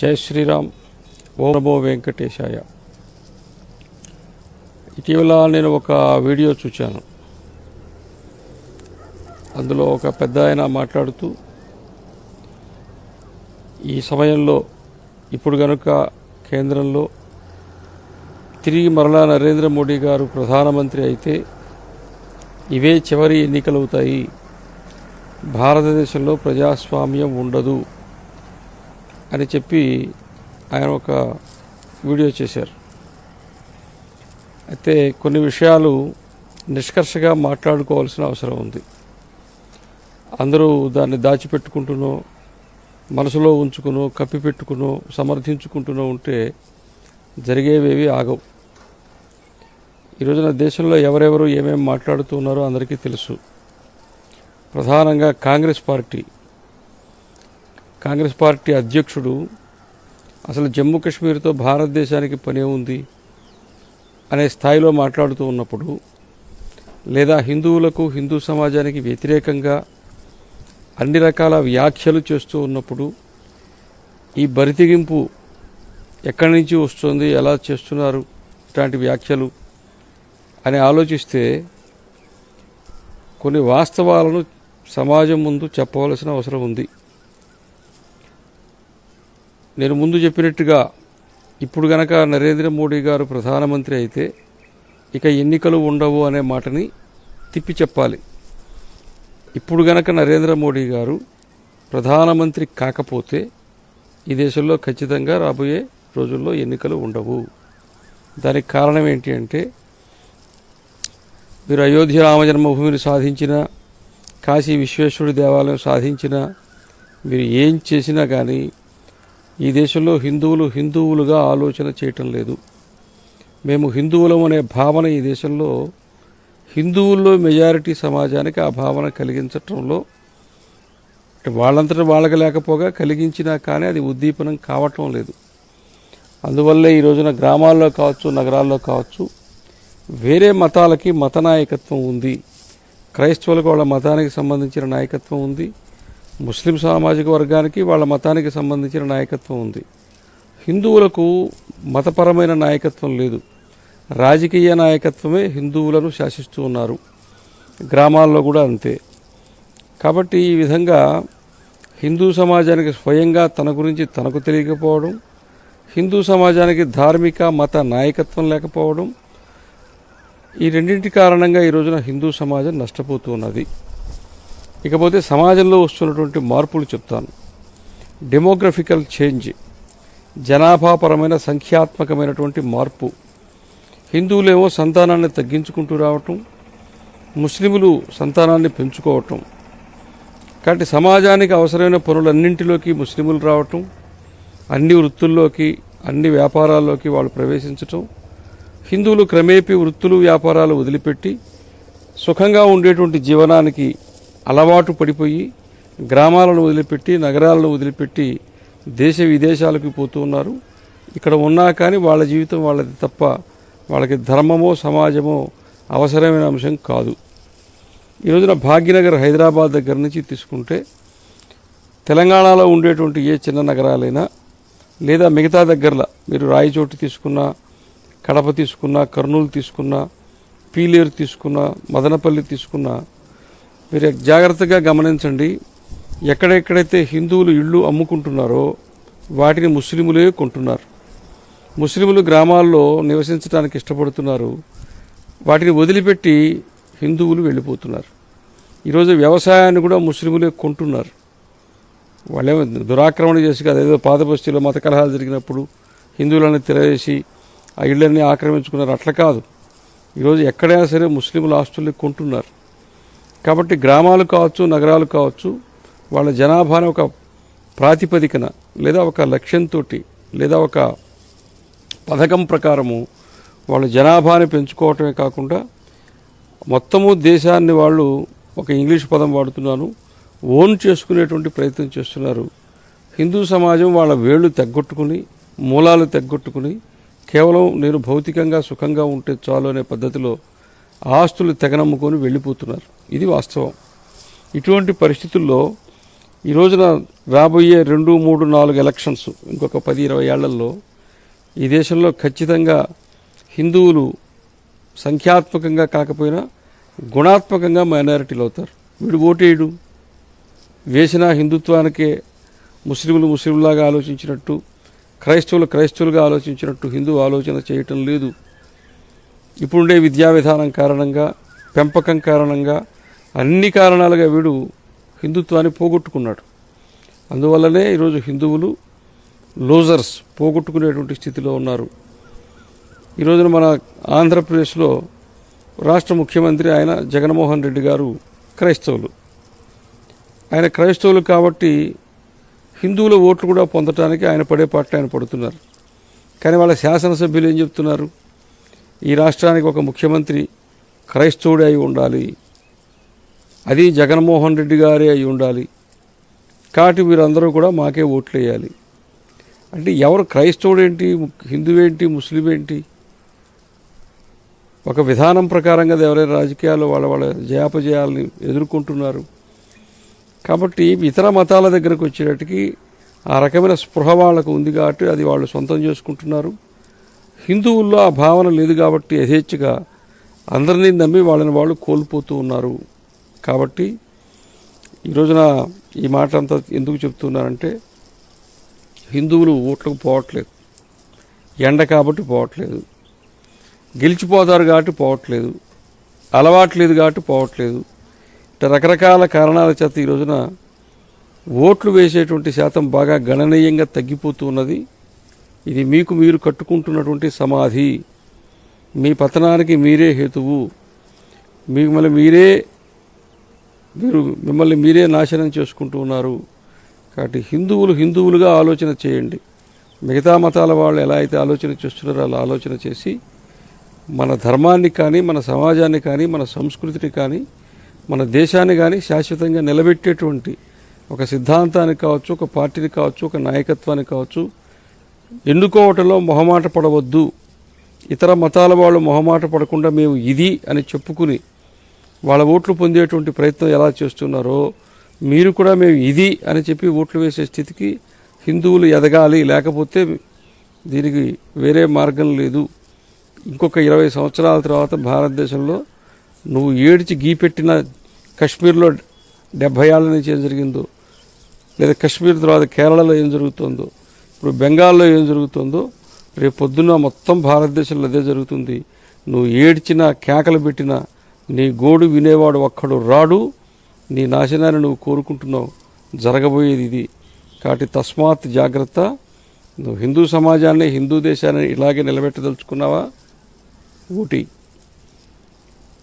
జై శ్రీరామ్. ఓ నమో వెంకటేశాయ. ఇటీవల నేను ఒక వీడియో చూశాను అందులో ఒక పెద్ద ఆయన మాట్లాడుతూ ఈ సమయంలో ఇప్పుడు కనుక కేంద్రంలో తిరిగి మరలా నరేంద్ర మోడీ గారు ప్రధానమంత్రి అయితే ఇవే చివరి ఎన్నికలవుతాయి. భారతదేశంలో ప్రజాస్వామ్యం ఉండదు. అని చెప్పి ఆయన ఒక వీడియో చేశారు. అయితే కొన్ని విషయాలు నిష్కర్షగా మాట్లాడుకోవాల్సిన అవసరం ఉంది. అందరూ దాన్ని దాచిపెట్టుకుంటూనో మనసులో ఉంచుకునో కప్పిపెట్టుకునో సమర్థించుకుంటూనో ఉంటే జరిగేవేవి ఆగవు. ఈ రోజున దేశంలో ఎవరెవరు ఏమేమి మాట్లాడుతున్నారో అందరికీ తెలుసు. ప్రధానంగా కాంగ్రెస్ పార్టీ కాంగ్రెస్ పార్టీ అధ్యక్షుడు అసలు జమ్మూ కాశ్మీర్తో భారతదేశానికి పనే ఉంది అనే స్థాయిలో మాట్లాడుతూ ఉన్నప్పుడు లేదా హిందువులకు హిందూ సమాజానికి వ్యతిరేకంగా అన్ని రకాల వ్యాఖ్యలు చేస్తూ ఉన్నప్పుడు ఈ బరితెగింపు ఎక్కడి నుంచి వస్తుంది ఎలా చేస్తున్నారు ఇట్లాంటి వ్యాఖ్యలు అని ఆలోచిస్తే కొన్ని వాస్తవాలను సమాజం ముందు చెప్పవలసిన అవసరం ఉంది. నేను ముందు చెప్పినట్టుగా ఇప్పుడు గనక నరేంద్ర మోడీ గారు ప్రధానమంత్రి అయితే ఇక ఎన్నికలు ఉండవు అనే మాటని తిప్పి చెప్పాలి. ఇప్పుడు గనక నరేంద్ర మోడీ గారు ప్రధానమంత్రి కాకపోతే ఈ దేశంలో ఖచ్చితంగా రాబోయే రోజుల్లో ఎన్నికలు ఉండవు. దానికి కారణం ఏంటి అంటే మీరు అయోధ్య రామజన్మభూమిని సాధించిన కాశీ విశ్వేశ్వరుడి దేవాలయం సాధించిన మీరు ఏం చేసినా కానీ ఈ దేశంలో హిందువులు హిందువులుగా ఆలోచన చేయటం లేదు. మేము హిందువులం అనే భావన ఈ దేశంలో హిందువుల్లో మెజారిటీ సమాజానికి ఆ భావన కలిగించటంలో వాళ్ళంతటా వాళ్ళకి లేకపోగా కలిగించినా కానీ అది ఉద్దీపనం కావటం లేదు. అందువల్లే ఈ రోజున గ్రామాల్లో కావచ్చు నగరాల్లో కావచ్చు వేరే మతాలకి మత నాయకత్వం ఉంది. క్రైస్తవులకు వాళ్ళ మతానికి సంబంధించిన నాయకత్వం ఉంది. ముస్లిం సామాజిక వర్గానికి వాళ్ళ మతానికి సంబంధించిన నాయకత్వం ఉంది. హిందువులకు మతపరమైన నాయకత్వం లేదు. రాజకీయ నాయకత్వమే హిందువులను శాసిస్తూ ఉన్నారు. గ్రామాల్లో కూడా అంతే. కాబట్టి ఈ విధంగా హిందూ సమాజానికి స్వయంగా తన గురించి తనకు తెలియకపోవడం హిందూ సమాజానికి ధార్మిక మత నాయకత్వం లేకపోవడం ఈ రెండింటి కారణంగా ఈ రోజున హిందూ సమాజం నష్టపోతూ ఉన్నది. ఇకపోతే సమాజంలో వస్తున్నటువంటి మార్పులు చెప్తాను. డెమోగ్రఫికల్ చేంజ్ జనాభాపరమైన సంఖ్యాత్మకమైనటువంటి మార్పు. హిందువులేమో సంతానాన్ని తగ్గించుకుంటూ రావటం ముస్లిములు సంతానాన్ని పెంచుకోవటం. కాబట్టి సమాజానికి అవసరమైన పనులన్నింటిలోకి ముస్లిములు రావటం అన్ని వృత్తుల్లోకి అన్ని వ్యాపారాల్లోకి వాళ్ళు ప్రవేశించటం హిందువులు క్రమేపీ వృత్తులు వ్యాపారాలు వదిలిపెట్టి సుఖంగా ఉండేటువంటి జీవనానికి అలవాటు పడిపోయి గ్రామాలను వదిలిపెట్టి నగరాలను వదిలిపెట్టి దేశ విదేశాలకు పోతూ ఉన్నారు. ఇక్కడ ఉన్నా కానీ వాళ్ళ జీవితం వాళ్ళది తప్ప వాళ్ళకి ధర్మమో సమాజమో అవసరమైన అంశం కాదు. ఈ రోజున భాగ్యనగర్ హైదరాబాద్ దగ్గర నుంచి తీసుకుంటే తెలంగాణలో ఉండేటువంటి ఏ చిన్న నగరాలైనా లేదా మిగతా దగ్గరలో మీరు రాయచోటు తీసుకున్నా కడప తీసుకున్నా కర్నూలు తీసుకున్నా పీలేరు తీసుకున్నా మదనపల్లి తీసుకున్నా మీరు జాగ్రత్తగా గమనించండి. ఎక్కడెక్కడైతే హిందువులు ఇళ్ళు అమ్ముకుంటున్నారో వాటిని ముస్లిములే కొంటున్నారు. ముస్లిములు గ్రామాల్లో నివసించడానికి ఇష్టపడుతున్నారు. వాటిని వదిలిపెట్టి హిందువులు వెళ్ళిపోతున్నారు. ఈరోజు వ్యవసాయాన్ని కూడా ముస్లిములే కొంటున్నారు. వాళ్ళేమో దురాక్రమణ చేసి కదా ఏదో పాదపస్తిలో మత కలహాలు జరిగినప్పుడు హిందువులను తిరగేసి ఆ ఇళ్ళన్నీ ఆక్రమించుకున్నారు. అట్లా కాదు. ఈరోజు ఎక్కడైనా సరే ముస్లింల ఆస్తుల్ని కొంటున్నారు. కాబట్టి గ్రామాలు కావచ్చు నగరాలు కావచ్చు వాళ్ళ జనాభాను ఒక ప్రాతిపదికన లేదా ఒక లక్ష్యంతో లేదా ఒక పథకం ప్రకారము వాళ్ళ జనాభాని పెంచుకోవటమే కాకుండా మొత్తము దేశాన్ని వాళ్ళు ఒక ఇంగ్లీష్ పదం వాడుతున్నాను ఓన్ చేసుకునేటువంటి ప్రయత్నం చేస్తున్నారు. హిందూ సమాజం వాళ్ళ వేళ్ళు తెగ్గొట్టుకుని మూలాలు తెగ్గొట్టుకుని కేవలం నేను భౌతికంగా సుఖంగా ఉంటే చాలు అనే పద్ధతిలో ఆస్తులు తెగనమ్ముకొని వెళ్ళిపోతున్నారు. ఇది వాస్తవం. ఇటువంటి పరిస్థితుల్లో ఈ రోజున రాబోయే రెండు మూడు నాలుగు ఎలక్షన్స్ ఇంకొక పది ఇరవై ఏళ్ళలో ఈ దేశంలో ఖచ్చితంగా హిందువులు సంఖ్యాత్మకంగా కాకపోయినా గుణాత్మకంగా మైనారిటీలు అవుతారు. వీడు ఓటేయడు. వేసిన హిందుత్వానికే ముస్లింలు ముస్లింలాగా ఆలోచించినట్టు క్రైస్తవులు క్రైస్తవులుగా ఆలోచించినట్టు హిందూ ఆలోచన చేయటం లేదు. ఇప్పుడుండే విద్యా విధానం కారణంగా పెంపకం కారణంగా అన్ని కారణాలుగా వీడు హిందుత్వాన్ని పోగొట్టుకున్నాడు. అందువల్లనే ఈరోజు హిందువులు లోజర్స్ పోగొట్టుకునేటువంటి స్థితిలో ఉన్నారు. ఈరోజున మన ఆంధ్రప్రదేశ్లో రాష్ట్ర ముఖ్యమంత్రి ఆయన జగన్మోహన్ రెడ్డి గారు క్రైస్తవులు. ఆయన క్రైస్తవులు కాబట్టి హిందువుల ఓట్లు కూడా పొందటానికి ఆయన పడే పాటలు ఆయన పడుతున్నారు. కానీ వాళ్ళ శాసనసభ్యులు ఏం చెప్తున్నారు? ఈ రాష్ట్రానికి ఒక ముఖ్యమంత్రి క్రైస్తవుడే అయి ఉండాలి. అది జగన్మోహన్ రెడ్డి గారే అయి ఉండాలి. కాబట్టి వీరందరూ కూడా మాకే ఓట్లు వేయాలి అంటే ఎవరు క్రైస్తవుడు ఏంటి హిందువు ఏంటి ముస్లిం ఏంటి ఒక విధానం ప్రకారంగా ఎవరైనా రాజకీయాలు వాళ్ళ వాళ్ళ జయాపజయాలని ఎదుర్కొంటున్నారు. కాబట్టి ఇతర మతాల దగ్గరకు వచ్చేటట్టుకి ఆ రకమైన స్పృహ వాళ్ళకు ఉంది కాబట్టి అది వాళ్ళు సొంతం చేసుకుంటున్నారు. హిందువుల్లో ఆ భావన లేదు కాబట్టి యథేచ్ఛగా అందరినీ నమ్మి వాళ్ళని వాళ్ళు కోల్పోతూ ఉన్నారు. కాబట్టి ఈ రోజున ఈ మాట అంతా ఎందుకు చెప్తున్నానంటే హిందువులు ఓట్లకు పోవట్లేదు. ఎండ కాబట్టి పోవట్లేదు. గెలిచిపోతారు కాబట్టి పోవట్లేదు. అలవాట్లేదు కాబట్టి పోవట్లేదు. ఇట్లా రకరకాల కారణాల చేత ఈ రోజున ఓట్లు వేసేటువంటి శాతం బాగా గణనీయంగా తగ్గిపోతూ ఉన్నది. ఇది మీకు మీరు కట్టుకుంటున్నటువంటి సమాధి. మీ పతనానికి మీరే హేతువు. మిమ్మల్ని మీరే మీరు మిమ్మల్ని మీరే నాశనం చేసుకుంటూ ఉన్నారు. కాబట్టి హిందువులు హిందువులుగా ఆలోచన చేయండి. మిగతా మతాల వాళ్ళు ఎలా అయితే ఆలోచన చేస్తున్నారో అలా ఆలోచన చేసి మన ధర్మాన్ని కానీ మన సమాజాన్ని కానీ మన సంస్కృతిని కానీ మన దేశాన్ని కానీ శాశ్వతంగా నిలబెట్టేటువంటి ఒక సిద్ధాంతానికి కావచ్చు ఒక పార్టీని కావచ్చు ఒక నాయకత్వానికి కావచ్చు ఎన్నుకోవటంలో మొహమాట పడవద్దు? ఇతర మతాల వాళ్ళు మొహమాట పడకుండా మేము ఇది అని చెప్పుకుని వాళ్ళ ఓట్లు పొందేటువంటి ప్రయత్నం ఎలా చేస్తున్నారో మీరు కూడా మేము ఇది అని చెప్పి ఓట్లు వేసే స్థితికి హిందువులు ఎదగాలి లేకపోతే దీనికి వేరే మార్గం లేదు. ఇంకొక ఇరవై సంవత్సరాల తర్వాత భారతదేశంలో నువ్వు ఏడిచి గీపెట్టిన కశ్మీర్లో డెబ్భై ఏళ్ళ నుంచి ఏం జరిగిందో లేదా కశ్మీర్ తర్వాత కేరళలో ఏం జరుగుతుందో ఇప్పుడు బెంగాల్లో ఏం జరుగుతుందో రేపు పొద్దున్న మొత్తం భారతదేశంలో అదే జరుగుతుంది. నువ్వు ఏడ్చినా కేకలు పెట్టినా నీ గోడు వినేవాడు ఒక్కడు రాడు నీ నాశనాన్ని నువ్వు కోరుకుంటున్నావు. జరగబోయేది ఇది. కాబట్టి తస్మాత్ జాగ్రత్త. నువ్వు హిందూ సమాజాన్ని హిందూ దేశాన్ని ఇలాగే నిలబెట్టదలుచుకున్నావా? ఊటి.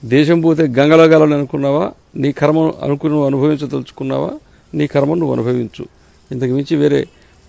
దేశం పోతే గంగలో గలని అనుకున్నావా? నీ కర్మ అనుకుని నువ్వు అనుభవించదలుచుకున్నావా? నీ కర్మ నువ్వు అనుభవించు. ఇంతకు మించి వేరే